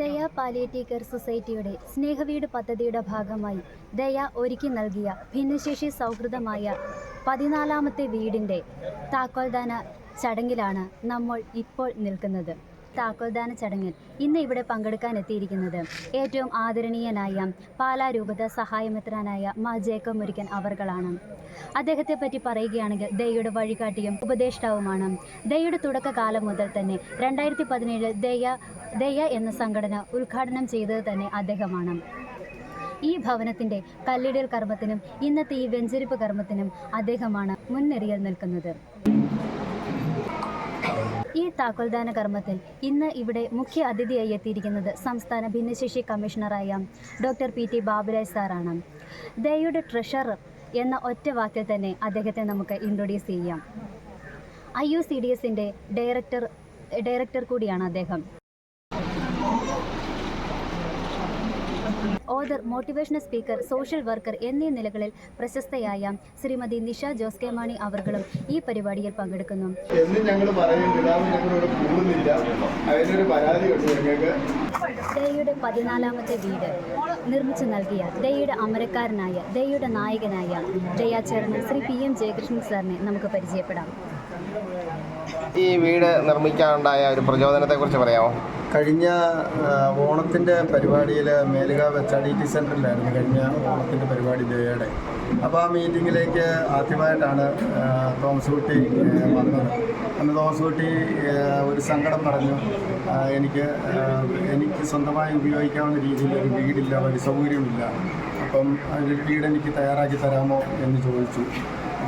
ദയ palliative care സൊസൈറ്റിയുടെ സ്നേഹവീട് പദ്ധതിയുടെ ഭാഗമായി ദയ ഒരുക്കി നൽകിയ ഭിന്നശേഷി സൗഹൃദമായ പതിനാലാമത്തെ വീടിന്റെ താക്കോൽദാന ചടങ്ങിലാണ് നമ്മൾ ഇപ്പോൾ നിൽക്കുന്നത്. താക്കോൽദാന ചടങ്ങിൽ ഇന്ന് ഇവിടെ പങ്കെടുക്കാൻ എത്തിയിരിക്കുന്നത് ഏറ്റവും ആദരണീയനായ പാലാ രൂപത സഹായമിത്രനായ മാ ജേക്കബ് മുരിക്കൻ അവർകളാണ്. അദ്ദേഹത്തെ പറ്റി പറയുകയാണെങ്കിൽ ദയയുടെ വഴികാട്ടിയും ഉപദേഷ്ടാവുമാണ്. ദയയുടെ തുടക്കകാലം മുതൽ തന്നെ രണ്ടായിരത്തി പതിനേഴിൽ ദയ ദയ എന്ന സംഘടന ഉദ്ഘാടനം ചെയ്തത് തന്നെ അദ്ദേഹമാണ്. ഈ ഭവനത്തിന്റെ കല്ലിടൽ കർമ്മത്തിനും ഇന്നത്തെ ഈ വെഞ്ചരിപ്പ് കർമ്മത്തിനും അദ്ദേഹമാണ് മുൻനിരയിൽ നിൽക്കുന്നത് ഈ താക്കോൽദാന കർമ്മത്തിൽ ഇന്ന് ഇവിടെ മുഖ്യ അതിഥിയായി എത്തിയിരിക്കുന്നത് സംസ്ഥാന ഭിന്നശേഷി കമ്മീഷണറായ ഡോക്ടർ പി ടി ബാബുരായ് സാറാണ്. ദയയുടെ ട്രഷറർ എന്ന ഒറ്റ വാക്കിൽ തന്നെ അദ്ദേഹത്തെ നമുക്ക് ഇൻട്രൊഡ്യൂസ് ചെയ്യാം. ഐ യു സി ഡി എസിന്റെ ഡയറക്ടർ ഡയറക്ടർ കൂടിയാണ് അദ്ദേഹം. Author motivational speaker social worker എന്നീ നിലകളിൽ പ്രശസ്തയായ ശ്രീമതി നിഷ ജോസ് കെ മാണി അവർകളും ഈ പരിപാടിയിൽ പങ്കെടുക്കുന്നു. ദയയുടെ പതിനാലാമത്തെ വീട് നിർമ്മിച്ചു നൽകിയ ദയയുടെ അമരക്കാരനായ ദയയുടെ നായകനായ Daya chairman Shri P M Jayakrishnan സാറിനെ നമുക്ക് പരിചയപ്പെടാം. ഈ വീട് നിർമ്മിക്കാനുണ്ടായ ഒരു പ്രചോദനത്തെക്കുറിച്ച് പറയാമോ? കഴിഞ്ഞ ഓണത്തിന്റെ പരിപാടിയിൽ മേലുകാവ് എച്ച് ആർ ടി സെന്ററിലായിരുന്നു കഴിഞ്ഞ ഓണത്തിന്റെ പരിപാടി ദയയുടെ അപ്പോൾ ആ മീറ്റിങ്ങിലേക്ക് ആദ്യമായിട്ടാണ് തോമസ് കുട്ടി വന്നത്. അന്ന് തോമസ് കുട്ടി ഒരു സങ്കടം പറഞ്ഞു. എനിക്ക് എനിക്ക് സ്വന്തമായി ഉപയോഗിക്കാവുന്ന രീതിയിൽ ഒരു വീടില്ല വഴി സൗകര്യമില്ല അപ്പം ഒരു വീട് എനിക്ക് തയ്യാറാക്കി തരാമോ എന്ന് ചോദിച്ചു.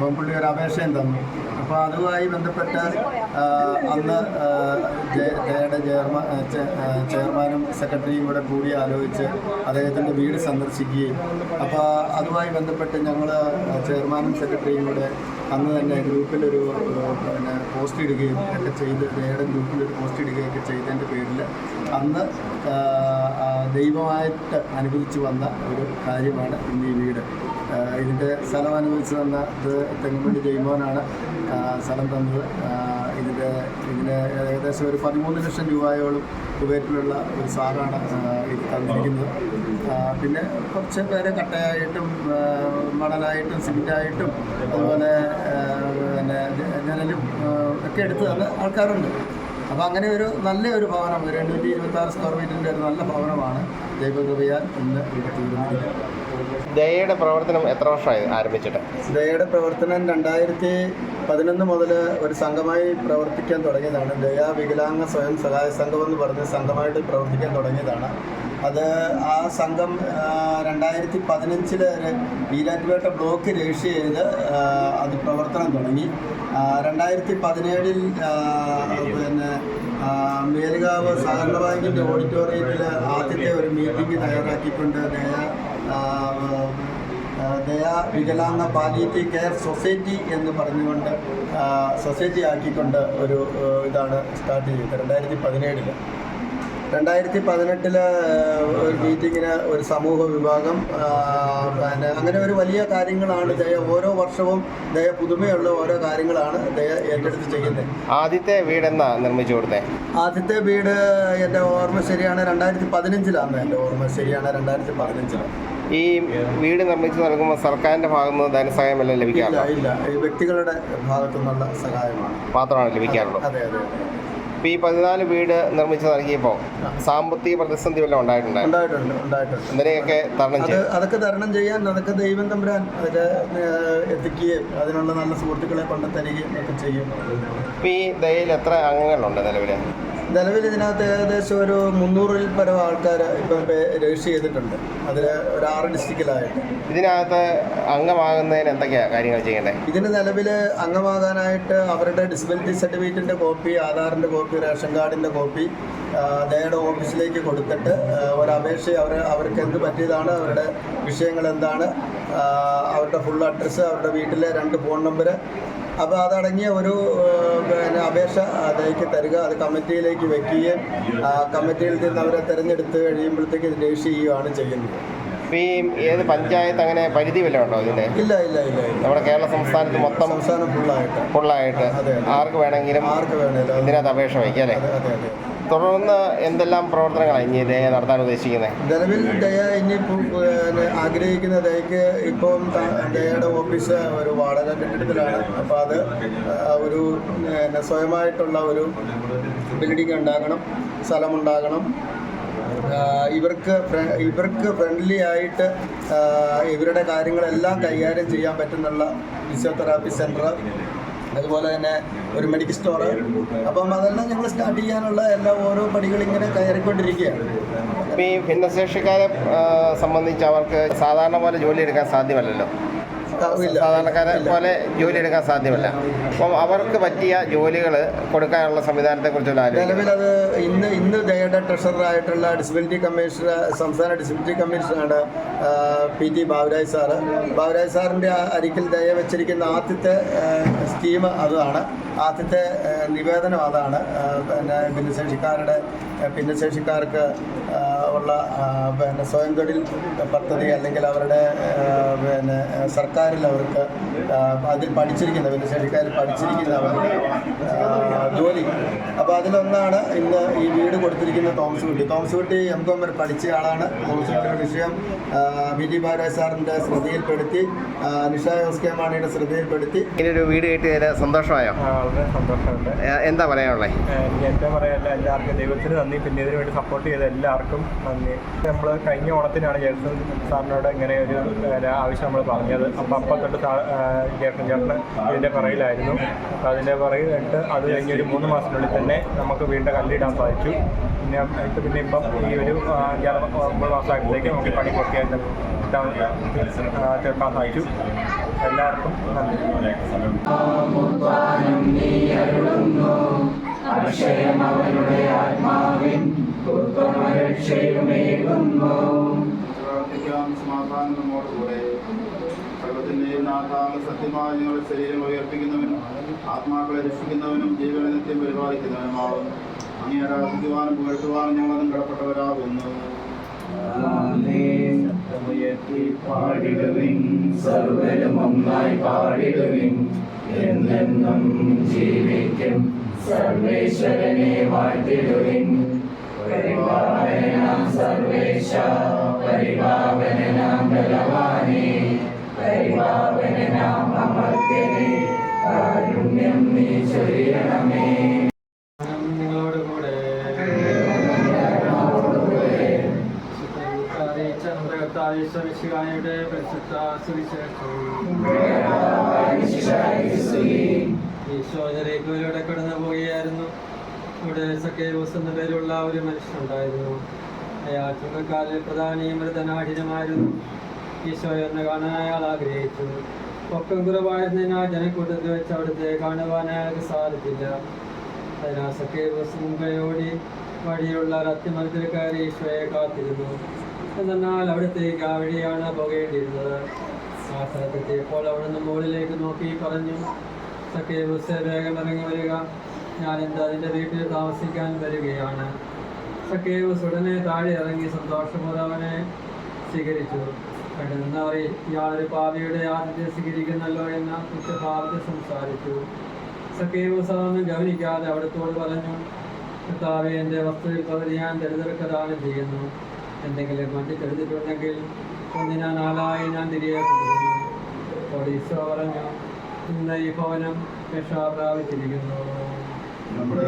അപ്പം പുള്ളി ഒരു അപേക്ഷയും തന്നു. അപ്പോൾ അതുമായി ബന്ധപ്പെട്ട് അന്ന് ജയയുടെ ചെയർമാൻ ചെയർമാനും സെക്രട്ടറിയും കൂടെ കൂടി ആലോചിച്ച് അദ്ദേഹത്തിന്റെ വീട് സന്ദർശിക്കുകയും. അപ്പോൾ അതുമായി ബന്ധപ്പെട്ട് ഞങ്ങൾ ചെയർമാനും സെക്രട്ടറിയും കൂടെ അന്ന് തന്നെ ഗ്രൂപ്പിലൊരു പിന്നെ പോസ്റ്റ് ഇടുകയും ഒക്കെ ചെയ്ത് ജയയുടെ ഗ്രൂപ്പിലൊരു പോസ്റ്റ് ഇടുകയൊക്കെ ചെയ്തതിന്റെ പേരിൽ അന്ന് ദൈവമായിട്ട് അനുവദിച്ചു വന്ന ഒരു കാര്യമാണ് ഇന്ന് ഈ വീട്. ഇതിന്റെ സ്ഥലം അനുവദിച്ചു തന്ന ഇത് തെങ്ങുമണ്ടി ജയ്മോനാണ് ആ, സ്ഥലം തന്നത്. ഇതിന്റെ ഇതിന് ഏകദേശം ഒരു പതിമൂന്ന് ലക്ഷം രൂപയോളം കുവൈറ്റിലുള്ള ഒരു സാറാണ് ഇത് തന്നിരിക്കുന്നത്. പിന്നെ കുറച്ച് പേര് കട്ടയായിട്ടും മണലായിട്ടും സിമെന്റായിട്ടും അതുപോലെ പിന്നെ ജനലും ഒക്കെ എടുത്ത് തന്ന ആൾക്കാരുണ്ട്. അപ്പോൾ അങ്ങനെ ഒരു നല്ല ഒരു ഭവനം ഒരു എണ്ണൂറ്റി ഇരുപത്തി ആറ് സ്ക്വയർ ഫീറ്റിന്റെ ഒരു നല്ല ഭവനമാണ് ദൈവകൃപയാൽ ഇന്ന് ഇവിടെ തീർന്നിരിക്കുന്നത്. ദയയുടെ പ്രവർത്തനം എത്ര വർഷമായി ആരംഭിച്ചിട്ട്? ദയയുടെ പ്രവർത്തനം രണ്ടായിരത്തി പതിനൊന്ന് മുതൽ ഒരു സംഘമായി പ്രവർത്തിക്കാൻ തുടങ്ങിയതാണ്. ദയ വികലാംഗ സ്വയം സഹായ സംഘം എന്ന് പറഞ്ഞ് സംഘമായിട്ട് പ്രവർത്തിക്കാൻ തുടങ്ങിയതാണ്. അത് ആ സംഘം രണ്ടായിരത്തി പതിനഞ്ചിൽ ഈരാറ്റുപേട്ട ബ്ലോക്ക് രജിസ്റ്റർ ചെയ്ത് അത് പ്രവർത്തനം തുടങ്ങി. രണ്ടായിരത്തി പതിനേഴിൽ പിന്നെ മേലുകാവ് സഹകരണ ബാങ്കിന്റെ ഓഡിറ്റോറിയത്തിൽ ആദ്യത്തെ ഒരു മീറ്റിംഗ് തയ്യാറാക്കിക്കൊണ്ട് ദയ ദയ വികലാംഗ പാലിയേറ്റീവ് കെയർ സൊസൈറ്റി എന്ന് പറഞ്ഞുകൊണ്ട് സൊസൈറ്റി ആക്കിക്കൊണ്ട് ഒരു ഇതാണ് സ്റ്റാർട്ട് ചെയ്തത് രണ്ടായിരത്തി പതിനേഴിൽ രണ്ടായിരത്തി പതിനെട്ടിൽ ഒരു മീറ്റിങ്ങിന് ഒരു സമൂഹ വിഭാഗം പിന്നെ അങ്ങനെ ഒരു വലിയ കാര്യങ്ങളാണ് ദയ ഓരോ വർഷവും ദയ പുതുമയുള്ള ഓരോ കാര്യങ്ങളാണ് ദയ ഏറ്റെടുത്ത് ചെയ്യുന്നത്. ആദ്യത്തെ വീട് എന്നാ നിർമ്മിച്ചു കൊടുത്തത് ആദ്യത്തെ വീട് എന്റെ ഓർമ്മ ശരിയാണ് രണ്ടായിരത്തി പതിനഞ്ചിലാണ് എന്റെ ഓർമ്മ ശരിയാണ് രണ്ടായിരത്തി പതിനഞ്ചിലാണ് ഈ വീട് നിർമ്മിച്ച് നൽകുമ്പോൾ സർക്കാരിന്റെ ഭാഗത്ത് നിന്ന് ധനസഹായം എല്ലാം ഇല്ല. വ്യക്തികളുടെ ഭാഗത്തു നിന്നുള്ള സഹായമാണ്. മാത്രമാണ് ലഭിക്കാറുള്ളത് അതെ അതെ. അതെ ഇപ്പോൾ ഈ പതിനാല് വീട് നിർമ്മിച്ചു നൽകിയപ്പോൾ സാമ്പത്തിക പ്രതിസന്ധി വല്ലതും ഉണ്ടായിട്ടുണ്ടായിരുന്നു ഉണ്ടായിട്ടുണ്ട് ഉണ്ടായിട്ടുണ്ട്. തരണം അതൊക്കെ തരണം ചെയ്യാൻ അതൊക്കെ ദൈവം തമ്പുരാൻ അതൊക്കെ എത്തിക്കുകയും അതിനുള്ള നല്ല സുഹൃത്തുക്കളെ കൊണ്ട് തരികയും ഒക്കെ ചെയ്യും. ഇപ്പൊ ഈ ദയയിൽ എത്ര അംഗങ്ങളുണ്ട് നിലവിൽ നിലവിൽ ഇതിനകത്ത് ഏകദേശം ഒരു മുന്നൂറിൽ പരം ആൾക്കാർ ഇപ്പം രജിസ്റ്റർ ചെയ്തിട്ടുണ്ട്. അതിൽ ഒരു ആറ് ഡിസ്ട്രിക്റ്റിലായിട്ട്. ഇതിനകത്ത് അംഗമാകുന്നതിന് എന്തൊക്കെയാണ് കാര്യങ്ങൾ ചെയ്യേണ്ടത്? ഇതിന് നിലവിൽ അംഗമാകാനായിട്ട് അവരുടെ ഡിസബിലിറ്റി സർട്ടിഫിക്കറ്റിന്റെ കോപ്പി ആധാറിന്റെ കോപ്പി റേഷൻ കാർഡിന്റെ കോപ്പി ദയയുടെ ഓഫീസിലേക്ക് കൊടുത്തിട്ട് ഒരപേക്ഷ അവർ അവർക്ക് എന്ത് പറ്റിയതാണ് അവരുടെ വിഷയങ്ങൾ എന്താണ് അവരുടെ ഫുൾ അഡ്രസ്സ് അവരുടെ വീട്ടിലെ രണ്ട് ഫോൺ നമ്പർ അപ്പോൾ അതടങ്ങിയ ഒരു പിന്നെ അപേക്ഷ ദയക്ക് തരിക അത് കമ്മിറ്റിയിലേക്ക് വെക്കുകയും കമ്മിറ്റിയിൽ നിന്ന് അവരെ തിരഞ്ഞെടുത്ത് കഴിയുമ്പോഴത്തേക്ക് രജിസ്റ്റർ ചെയ്യുകയാണ് ചെയ്യുന്നത്. ഈ ഏത് പഞ്ചായത്ത് അങ്ങനെ പരിധി വല്ല ഉണ്ടോ ഇതിന്റെ ഇല്ല ഇല്ല ഇല്ല നമ്മുടെ കേരള സംസ്ഥാനത്ത് മൊത്തം സംസ്ഥാനം ഫുള്ളായിട്ട്. ആർക്ക് വേണമെങ്കിലും ആർക്ക് വേണമെങ്കിലും ഇതിനകത്ത് അപേക്ഷ വയ്ക്കാം അല്ലേ? തുടർന്ന് എന്തെല്ലാം പ്രവർത്തനങ്ങളാണ് ഇനി ദയ നടത്താൻ ഉദ്ദേശിക്കുന്നത്? നിലവിൽ ദയ ഇനി ആഗ്രഹിക്കുന്ന ദയക്ക് ഇപ്പം ദയയുടെ ഓഫീസ് ഒരു വാടക കെട്ടിടത്തിലാണ്. അപ്പോൾ അത് ഒരു സ്വയമായിട്ടുള്ള ഒരു ബിൽഡിംഗ് ഉണ്ടാകണം സ്ഥലമുണ്ടാകണം. ഇവർക്ക് ഇവർക്ക് ഫ്രണ്ട്ലി ആയിട്ട് ഇവരുടെ കാര്യങ്ങളെല്ലാം കൈകാര്യം ചെയ്യാൻ പറ്റുന്നുള്ള ഫിസിയോതെറാപ്പി സെന്റർ അതുപോലെ തന്നെ ഒരു മെഡിക്കൽ സ്റ്റോർ അപ്പം അതെല്ലാം ഞങ്ങൾ സ്റ്റാർട്ട് ചെയ്യാനുള്ള എല്ലാ ഓരോ പടികൾ ഇങ്ങനെ കയറിക്കൊണ്ടിരിക്കുകയാണ് ഈ ഭിന്നശേഷിക്കാരെ സംബന്ധിച്ച് അവർക്ക് സാധാരണ പോലെ ജോലി എടുക്കാൻ സാധ്യമല്ലല്ലോ. സാധാരണക്കാരെ പോലെ ജോലി എടുക്കാൻ സാധ്യമല്ല. അപ്പം അവർക്ക് പറ്റിയ ജോലികൾ കൊടുക്കാനുള്ള സംവിധാനത്തെക്കുറിച്ചുള്ള കുറിച്ചുള്ള നിലവിൽ അത് ഇന്ന് ഇന്ന് ദയയുടെ ട്രഷററായിട്ടുള്ള ഡിസബിലിറ്റി കമ്മീഷണർ സംസ്ഥാന ഡിസബിലിറ്റി കമ്മീഷണറാണ് ആ, P T Baburaj sir. Baburaj സാറിന്റെ അരിക്കിൽ ദയ വെച്ചിരിക്കുന്ന ആദ്യത്തെ സ്കീം അതാണ് ആദ്യത്തെ നിവേദനം അതാണ് പിന്നെ ഭിന്നശേഷിക്കാരുടെ ഭിന്നശേഷിക്കാർക്ക് ഉള്ള പിന്നെ സ്വയം തൊഴിൽ പദ്ധതി അല്ലെങ്കിൽ അവരുടെ പിന്നെ സർക്കാരിൽ അവർക്ക് അതിൽ പഠിച്ചിരിക്കുന്ന ഭിന്നശേഷിക്കാരിൽ പഠിച്ചിരിക്കുന്ന അവരുടെ ആ, ജോലി അപ്പോൾ അതിലൊന്നാണ് ഇന്ന് ഈ വീട് കൊടുത്തിരിക്കുന്ന തോമസ് കുട്ടി. തോമസ് കുട്ടി എം കോം വരെ പഠിച്ച ആളാണ്. തോമസ് കുട്ടിയുടെ വിഷയം ബി ടി ബാലരാജ് സാറിന്റെ ശ്രദ്ധയിൽപ്പെടുത്തി നിഷ ജോസ് കെ മാണിയുടെ ശ്രദ്ധയിൽപ്പെടുത്തി. ഇങ്ങനൊരു വീട് കിട്ടിയതിൽ സന്തോഷമായോ? വളരെ സന്തോഷമുണ്ട്. എന്താ പറയാനുള്ളത് എനിക്ക് ഏറ്റവും പറയാനുള്ള എല്ലാവർക്കും ദൈവത്തിന് നന്ദി. പിന്നെ ഇതിനു വേണ്ടി സപ്പോർട്ട് ചെയ്ത എല്ലാവർക്കും നന്ദി. നമ്മൾ കഴിഞ്ഞ ഓണത്തിനാണ് ജേഴ്സൺ സാറിനോട് ഇങ്ങനെ ഒരു ആവശ്യം നമ്മൾ പറഞ്ഞത്. അപ്പം അപ്പം തൊട്ട് സാ- ചേട്ടൻ ഇതിന്റെ പുറകിലായിരുന്നു. അപ്പം അതിന്റെ പുറകിലിട്ട് അത് കഴിഞ്ഞ് ഒരു മൂന്ന് മാസത്തിനുള്ളിൽ തന്നെ നമുക്ക് വീണ്ടും കല്ലിടാൻ സാധിച്ചു. പിന്നെ പിന്നെ ഇപ്പം ഈ ഒരു ഒമ്പത് മാസമായപ്പോഴത്തേക്ക് നമുക്ക് പണി പൂർത്തിയായിട്ട് തീർക്കാൻ സാധിച്ചു. എല്ലാവർക്കും നന്ദി. സമാധാനം സമാധാനം നമ്മോടുകൂടെ. സർവത്തിന്റെയും നാഥാണ് സത്യമായ നിങ്ങളുടെ ശരീരം ഉയർപ്പിക്കുന്നവനും ആത്മാക്കളെ രക്ഷിക്കുന്നവനും ജീവനെ നിത്യം പരിപാലിക്കുന്നവനുമാവും അങ്ങേരെ ആരാധിക്കുവാനും പുകഴ്ത്തുവാനും ഞങ്ങളും കടപ്പെട്ടവരാകുന്നു. പാടിടുവിൻ. സർവേശ്വരനെ പരിപാലനാം സർവേശ പരിപാവനാം ബലവാനെ. ജെറീക്കോയിലൂടെ കടന്നു പോവുകയായിരുന്നു അവിടെ സക്കേവസ് എന്ന പേരുള്ള ഒരു മനുഷ്യനുണ്ടായിരുന്നു. അയാൾ ചുങ്കക്കാലിൽ പ്രധാനിയും മൃതനാഠിനുമായിരുന്നു ഈശോ എന്ന് കാണാൻ അയാൾ ആഗ്രഹിച്ചു. പൊക്കം കുറവായിരുന്നതിനാൽ ജനക്കൂട്ടത്തിൽ വെച്ച് അവിടുത്തെ കാണുവാൻ അയാൾക്ക് സാധിച്ചില്ല. അതിനാൽ സക്കേവസ് മുമ്പേ ഓടി വഴിയുള്ള ഒരത്തിമരത്തിൽ കയറി ഈശോയെ കാത്തിരുന്നു. എന്നാൽ അവിടത്തേക്ക് ആ വഴിയാണ് പോകേണ്ടിയിരുന്നത്. ആ സ്ഥലത്തെത്തിയപ്പോൾ അവിടുന്ന് മുകളിലേക്ക് നോക്കി പറഞ്ഞു സക്കേവൂസ് വേഗം ഇറങ്ങി വരിക. ഞാൻ എന്താ അതിന്റെ വീട്ടിൽ താമസിക്കാൻ വരികയാണ്. സക്കേവൂസ് ഉടനെ താഴെ ഇറങ്ങി സന്തോഷപൂർവം അവനെ സ്വീകരിച്ചു. പെട്ടെന്ന് അവർ ഇയാളൊരു പാവിയുടെ ആദ്യത്തെ സ്വീകരിക്കുന്നല്ലോ എന്ന കുറ്റഭാവത്തിൽ സംസാരിച്ചു. സക്കേവൂസ് അതൊന്നും ഗവനിക്കാതെ അവിടത്തോട് പറഞ്ഞു കർത്താവെ എന്റെ വസ്തുവിൽ പകുതി ഞാൻ ദരിദ്രർക്ക് ചെയ്യുന്നു. എന്തെങ്കിലും മണ്ടിക്കെടുത്തിട്ടുണ്ടെങ്കിൽ ഒന്നിനാ നാലായി ഞാൻ തിരികെ കൊടുക്കുന്നു. അപ്പോൾ ഈശോ പറഞ്ഞു ഇന്ന് ഈ ഭവനം രക്ഷ പ്രാപിച്ചിരിക്കുന്നു നമ്മുടെ